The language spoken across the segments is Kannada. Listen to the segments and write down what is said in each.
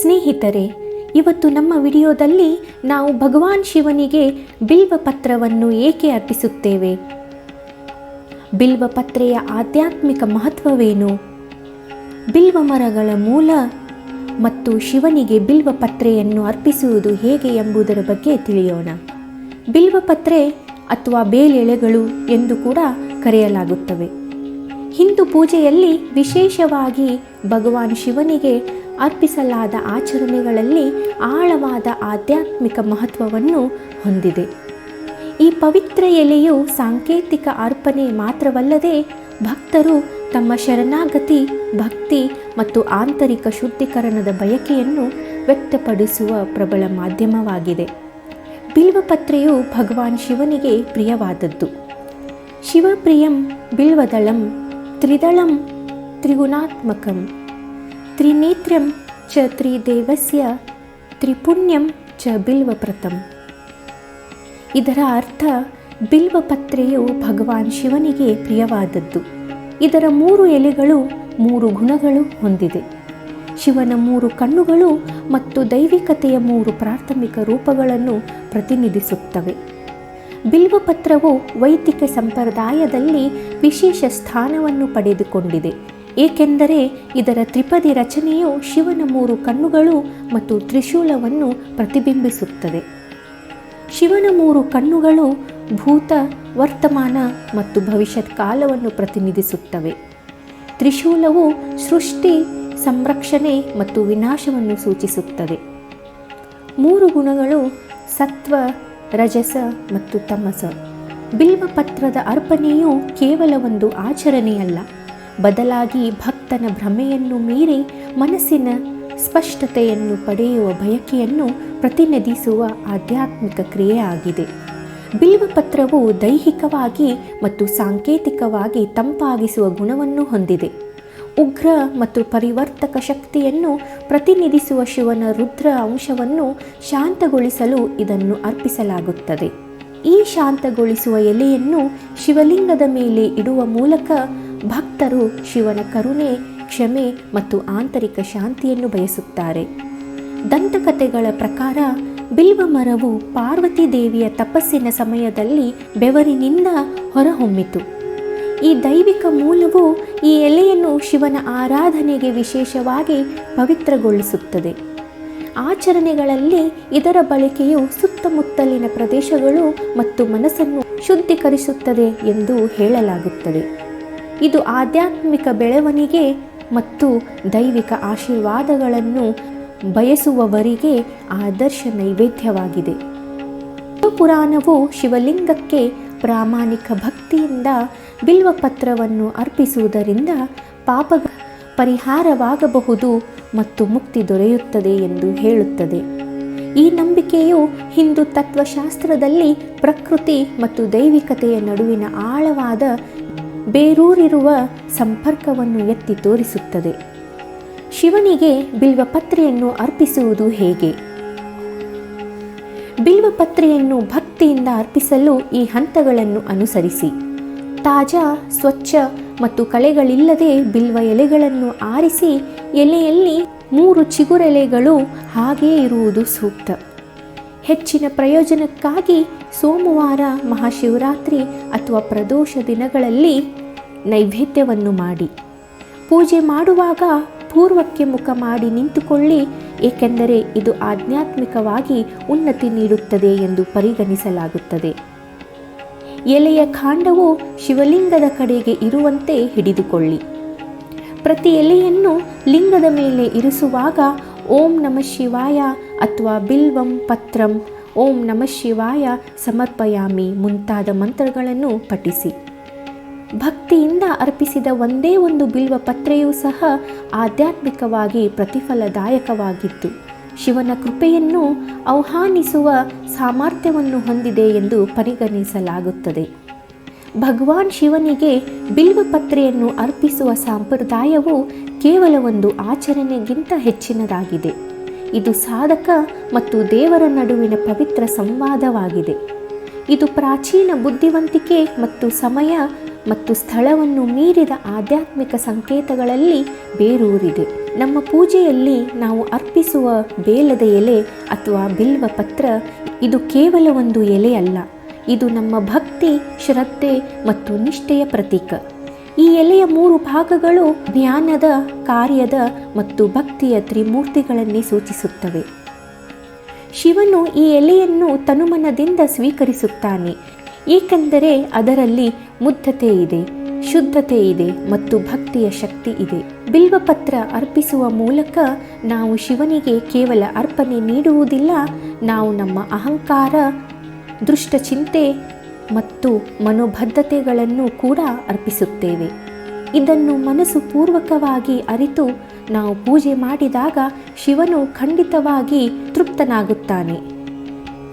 ಸ್ನೇಹಿತರೆ, ಇವತ್ತು ನಮ್ಮ ವಿಡಿಯೋದಲ್ಲಿ ನಾವು ಭಗವಾನ್ ಶಿವನಿಗೆ ಬಿಲ್ವ ಪತ್ರವನ್ನು ಏಕೆ ಅರ್ಪಿಸುತ್ತೇವೆ? ಬಿಲ್ವ ಪತ್ರೆಯ ಆಧ್ಯಾತ್ಮಿಕ ಮಹತ್ವವೇನು? ಬಿಲ್ವ ಮರಗಳ ಮೂಲ ಮತ್ತು ಶಿವನಿಗೆ ಬಿಲ್ವ ಪತ್ರೆಯನ್ನು ಅರ್ಪಿಸುವುದು ಹೇಗೆ ಎಂಬುದರ ಬಗ್ಗೆ ತಿಳಿಯೋಣ. ಬಿಲ್ವ ಪತ್ರೆ ಅಥವಾ ಬೇಲೆಳೆಗಳು ಎಂದು ಕೂಡ ಕರೆಯಲಾಗುತ್ತವೆ. ಹಿಂದೂ ಪೂಜೆಯಲ್ಲಿ ವಿಶೇಷವಾಗಿ ಭಗವಾನ್ ಶಿವನಿಗೆ ಅರ್ಪಿಸಲಾದ ಆಚರಣೆಗಳಲ್ಲಿ ಆಳವಾದ ಆಧ್ಯಾತ್ಮಿಕ ಮಹತ್ವವನ್ನು ಹೊಂದಿದೆ. ಈ ಪವಿತ್ರ ಎಲೆಯು ಸಾಂಕೇತಿಕ ಅರ್ಪಣೆ ಮಾತ್ರವಲ್ಲದೆ ಭಕ್ತರು ತಮ್ಮ ಶರಣಾಗತಿ, ಭಕ್ತಿ ಮತ್ತು ಆಂತರಿಕ ಶುದ್ಧೀಕರಣದ ಬಯಕೆಯನ್ನು ವ್ಯಕ್ತಪಡಿಸುವ ಪ್ರಬಲ ಮಾಧ್ಯಮವಾಗಿದೆ. ಬಿಲ್ವಪತ್ರೆಯು ಭಗವಾನ್ ಶಿವನಿಗೆ ಪ್ರಿಯವಾದದ್ದು. ಶಿವಪ್ರಿಯಂ ಬಿಲ್ವದಳಂ ತ್ರಿದಳಂ ತ್ರಿಗುಣಾತ್ಮಕಂ. ತ್ರಿನೇತ್ರಂ ಚ ತ್ರಿದೇವಸ್ಯ, ತ್ರಿಪುಣ್ಯಂ ಚ ಬಿಲ್ವಪ್ರತಂ. ಇದರ ಅರ್ಥ ಬಿಲ್ವಪತ್ರೆಯು ಭಗವಾನ್ ಶಿವನಿಗೆ ಪ್ರಿಯವಾದದ್ದು. ಇದರ ಮೂರು ಎಲೆಗಳು ಮೂರು ಗುಣಗಳು ಹೊಂದಿದೆ. ಶಿವನ ಮೂರು ಕಣ್ಣುಗಳು ಮತ್ತು ದೈವಿಕತೆಯ ಮೂರು ಪ್ರಾಥಮಿಕ ರೂಪಗಳನ್ನು ಪ್ರತಿನಿಧಿಸುತ್ತವೆ. ಬಿಲ್ವಪತ್ರವು ವೈದಿಕ ಸಂಪ್ರದಾಯದಲ್ಲಿ ವಿಶೇಷ ಸ್ಥಾನವನ್ನು ಪಡೆದುಕೊಂಡಿದೆ. ಏಕೆಂದರೆ ಇದರ ತ್ರಿಪದಿ ರಚನೆಯು ಶಿವನ ಮೂರು ಕಣ್ಣುಗಳು ಮತ್ತು ತ್ರಿಶೂಲವನ್ನು ಪ್ರತಿಬಿಂಬಿಸುತ್ತದೆ. ಶಿವನ ಮೂರು ಕಣ್ಣುಗಳು ಭೂತ, ವರ್ತಮಾನ ಮತ್ತು ಭವಿಷ್ಯತ್ ಕಾಲವನ್ನು ಪ್ರತಿನಿಧಿಸುತ್ತವೆ. ತ್ರಿಶೂಲವು ಸೃಷ್ಟಿ, ಸಂರಕ್ಷಣೆ ಮತ್ತು ವಿನಾಶವನ್ನು ಸೂಚಿಸುತ್ತದೆ. ಮೂರು ಗುಣಗಳು ಸತ್ವ, ರಜಸ ಮತ್ತು ತಮಸ. ಬಿಲ್ವಪತ್ರದ ಅರ್ಪಣೆಯು ಕೇವಲ ಒಂದು ಆಚರಣೆಯಲ್ಲ ಬದಲಾಗಿ ಭಕ್ತನ ಭ್ರಮೆಯನ್ನು ಮೀರಿ ಮನಸ್ಸಿನ ಸ್ಪಷ್ಟತೆಯನ್ನು ಪಡೆಯುವ ಬಯಕೆಯನ್ನು ಪ್ರತಿನಿಧಿಸುವ ಆಧ್ಯಾತ್ಮಿಕ ಕ್ರಿಯೆಯಾಗಿದೆ. ಬಿಲ್ವಪತ್ರವು ದೈಹಿಕವಾಗಿ ಮತ್ತು ಸಾಂಕೇತಿಕವಾಗಿ ತಂಪಾಗಿಸುವ ಗುಣವನ್ನು ಹೊಂದಿದೆ. ಉಗ್ರ ಮತ್ತು ಪರಿವರ್ತಕ ಶಕ್ತಿಯನ್ನು ಪ್ರತಿನಿಧಿಸುವ ಶಿವನ ರುದ್ರ ಅಂಶವನ್ನು ಶಾಂತಗೊಳಿಸಲು ಇದನ್ನು ಅರ್ಪಿಸಲಾಗುತ್ತದೆ. ಈ ಶಾಂತಗೊಳಿಸುವ ಎಲೆಯನ್ನು ಶಿವಲಿಂಗದ ಮೇಲೆ ಇಡುವ ಮೂಲಕ ಭಕ್ತರು ಶಿವನ ಕರುಣೆ, ಕ್ಷಮೆ ಮತ್ತು ಆಂತರಿಕ ಶಾಂತಿಯನ್ನು ಬಯಸುತ್ತಾರೆ. ದಂತಕಥೆಗಳ ಪ್ರಕಾರ ಬಿಲ್ವ ಮರವು ಪಾರ್ವತಿ ದೇವಿಯ ತಪಸ್ಸಿನ ಸಮಯದಲ್ಲಿ ಬೆವರಿನಿಂದ ಹೊರಹೊಮ್ಮಿತು. ಈ ದೈವಿಕ ಮೂಲವು ಈ ಎಲೆಯನ್ನು ಶಿವನ ಆರಾಧನೆಗೆ ವಿಶೇಷವಾಗಿ ಪವಿತ್ರಗೊಳಿಸುತ್ತದೆ. ಆಚರಣೆಗಳಲ್ಲಿ ಇದರ ಬಳಕೆಯು ಸುತ್ತಮುತ್ತಲಿನ ಪ್ರದೇಶಗಳು ಮತ್ತು ಮನಸ್ಸನ್ನು ಶುದ್ಧೀಕರಿಸುತ್ತದೆ ಎಂದು ಹೇಳಲಾಗುತ್ತದೆ. ಇದು ಆಧ್ಯಾತ್ಮಿಕ ಬೆಳವಣಿಗೆ ಮತ್ತು ದೈವಿಕ ಆಶೀರ್ವಾದಗಳನ್ನು ಬಯಸುವವರಿಗೆ ಆದರ್ಶ ನೈವೇದ್ಯವಾಗಿದೆ. ಪುರಾಣವು ಶಿವಲಿಂಗಕ್ಕೆ ಪ್ರಾಮಾಣಿಕ ಭಕ್ತಿಯಿಂದ ಬಿಲ್ವಪತ್ರವನ್ನು ಅರ್ಪಿಸುವುದರಿಂದ ಪಾಪ ಪರಿಹಾರವಾಗಬಹುದು ಮತ್ತು ಮುಕ್ತಿ ದೊರೆಯುತ್ತದೆ ಎಂದು ಹೇಳುತ್ತದೆ. ಈ ನಂಬಿಕೆಯು ಹಿಂದೂ ತತ್ವಶಾಸ್ತ್ರದಲ್ಲಿ ಪ್ರಕೃತಿ ಮತ್ತು ದೈವಿಕತೆಯ ನಡುವಿನ ಆಳವಾದ ಬೇರೂರಿರುವ ಸಂಪರ್ಕವನ್ನು ಎತ್ತಿ ತೋರಿಸುತ್ತದೆ. ಶಿವನಿಗೆ ಬಿಲ್ವಪತ್ರೆಯನ್ನು ಅರ್ಪಿಸುವುದು ಹೇಗೆ? ಬಿಲ್ವಪತ್ರೆಯನ್ನು ಭಕ್ತಿಯಿಂದ ಅರ್ಪಿಸಲು ಈ ಹಂತಗಳನ್ನು ಅನುಸರಿಸಿ. ತಾಜಾ, ಸ್ವಚ್ಛ ಮತ್ತು ಕಳೆಗಳಿಲ್ಲದೆ ಬಿಲ್ವ ಎಲೆಗಳನ್ನು ಆರಿಸಿ ಎಲೆಯಲ್ಲಿ ಮೂರು ಚಿಗುರೆಲೆಗಳು ಹಾಗೇ ಇರುವುದು ಸೂಕ್ತ. ಹೆಚ್ಚಿನ ಪ್ರಯೋಜನಕ್ಕಾಗಿ ಸೋಮವಾರ ಮಹಾಶಿವರಾತ್ರಿ ಅಥವಾ ಪ್ರದೋಷ ದಿನಗಳಲ್ಲಿ ನೈವೇದ್ಯವನ್ನು ಮಾಡಿ. ಪೂಜೆ ಮಾಡುವಾಗ ಪೂರ್ವಕ್ಕೆ ಮುಖ ಮಾಡಿ ನಿಂತುಕೊಳ್ಳಿ, ಏಕೆಂದರೆ ಇದು ಆಧ್ಯಾತ್ಮಿಕವಾಗಿ ಉನ್ನತಿ ನೀಡುತ್ತದೆ ಎಂದು ಪರಿಗಣಿಸಲಾಗುತ್ತದೆ. ಎಲೆಯ ಕಾಂಡವು ಶಿವಲಿಂಗದ ಕಡೆಗೆ ಇರುವಂತೆ ಹಿಡಿದುಕೊಳ್ಳಿ. ಪ್ರತಿ ಎಲೆಯನ್ನು ಲಿಂಗದ ಮೇಲೆ ಇರಿಸುವಾಗ ಓಂ ನಮಃ ಶಿವಾಯ ಅಥವಾ ಬಿಲ್ವಂ ಪತ್ರಂ, ಓಂ ನಮಃ ಶಿವಾಯ, ಸಮರ್ಪಯಾಮಿ ಮುಂತಾದ ಮಂತ್ರಗಳನ್ನು ಪಠಿಸಿ. ಭಕ್ತಿಯಿಂದ ಅರ್ಪಿಸಿದ ಒಂದೇ ಒಂದು ಬಿಲ್ವ ಪತ್ರೆಯೂ ಸಹ ಆಧ್ಯಾತ್ಮಿಕವಾಗಿ ಪ್ರತಿಫಲದಾಯಕವಾಗಿತ್ತು. ಶಿವನ ಕೃಪೆಯನ್ನು ಆಹ್ವಾನಿಸುವ ಸಾಮರ್ಥ್ಯವನ್ನು ಹೊಂದಿದೆ ಎಂದು ಪರಿಗಣಿಸಲಾಗುತ್ತದೆ. ಭಗವಾನ್ ಶಿವನಿಗೆ ಬಿಲ್ವಪತ್ರೆಯನ್ನು ಅರ್ಪಿಸುವ ಸಂಪ್ರದಾಯವು ಕೇವಲ ಒಂದು ಆಚರಣೆಗಿಂತ ಹೆಚ್ಚಿನದಾಗಿದೆ. ಇದು ಸಾಧಕ ಮತ್ತು ದೇವರ ನಡುವಿನ ಪವಿತ್ರ ಸಂವಾದವಾಗಿದೆ. ಇದು ಪ್ರಾಚೀನ ಬುದ್ಧಿವಂತಿಕೆ ಮತ್ತು ಸಮಯ ಮತ್ತು ಸ್ಥಳವನ್ನು ಮೀರಿದ ಆಧ್ಯಾತ್ಮಿಕ ಸಂಕೇತಗಳಲ್ಲಿ ಬೇರೂರಿದೆ. ನಮ್ಮ ಪೂಜೆಯಲ್ಲಿ ನಾವು ಅರ್ಪಿಸುವ ಬೇಲದ ಎಲೆ ಅಥವಾ ಬಿಲ್ವ ಪತ್ರ ಇದು ಕೇವಲ ಒಂದು ಎಲೆಯಲ್ಲ. ಇದು ನಮ್ಮ ಭಕ್ತಿ, ಶ್ರದ್ಧೆ ಮತ್ತು ನಿಷ್ಠೆಯ ಪ್ರತೀಕ. ಈ ಎಲೆಯ ಮೂರು ಭಾಗಗಳು ಜ್ಞಾನದ, ಕಾರ್ಯದ ಮತ್ತು ಭಕ್ತಿಯ ತ್ರಿಮೂರ್ತಿಗಳನ್ನೇ ಸೂಚಿಸುತ್ತವೆ. ಶಿವನು ಈ ಎಲೆಯನ್ನು ತನುಮನದಿಂದ ಸ್ವೀಕರಿಸುತ್ತಾನೆ. ಏಕೆಂದರೆ ಅದರಲ್ಲಿ ಮುದ್ಧತೆ ಇದೆ, ಶುದ್ಧತೆ ಇದೆ ಮತ್ತು ಭಕ್ತಿಯ ಶಕ್ತಿ ಇದೆ. ಬಿಲ್ವಪತ್ರ ಅರ್ಪಿಸುವ ಮೂಲಕ ನಾವು ಶಿವನಿಗೆ ಕೇವಲ ಅರ್ಪಣೆ ನೀಡುವುದಿಲ್ಲ, ನಾವು ನಮ್ಮ ಅಹಂಕಾರ ದುಷ್ಟಚಿಂತೆ ಮತ್ತು ಮನೋಬದ್ಧತೆಗಳನ್ನು ಕೂಡ ಅರ್ಪಿಸುತ್ತೇವೆ. ಇದನ್ನು ಮನಸ್ಸು ಪೂರ್ವಕವಾಗಿ ಅರಿತು ನಾವು ಪೂಜೆ ಮಾಡಿದಾಗ ಶಿವನು ಖಂಡಿತವಾಗಿ ತೃಪ್ತನಾಗುತ್ತಾನೆ.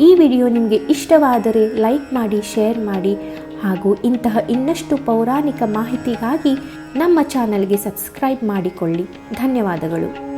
ಈ ವಿಡಿಯೋ ನಿಮಗೆ ಇಷ್ಟವಾದರೆ ಲೈಕ್ ಮಾಡಿ, ಶೇರ್ ಮಾಡಿ ಹಾಗೂ ಇಂತಹ ಇನ್ನಷ್ಟು ಪೌರಾಣಿಕ ಮಾಹಿತಿಗಾಗಿ ನಮ್ಮ ಚಾನಲ್ಗೆ ಸಬ್ಸ್ಕ್ರೈಬ್ ಮಾಡಿಕೊಳ್ಳಿ. ಧನ್ಯವಾದಗಳು.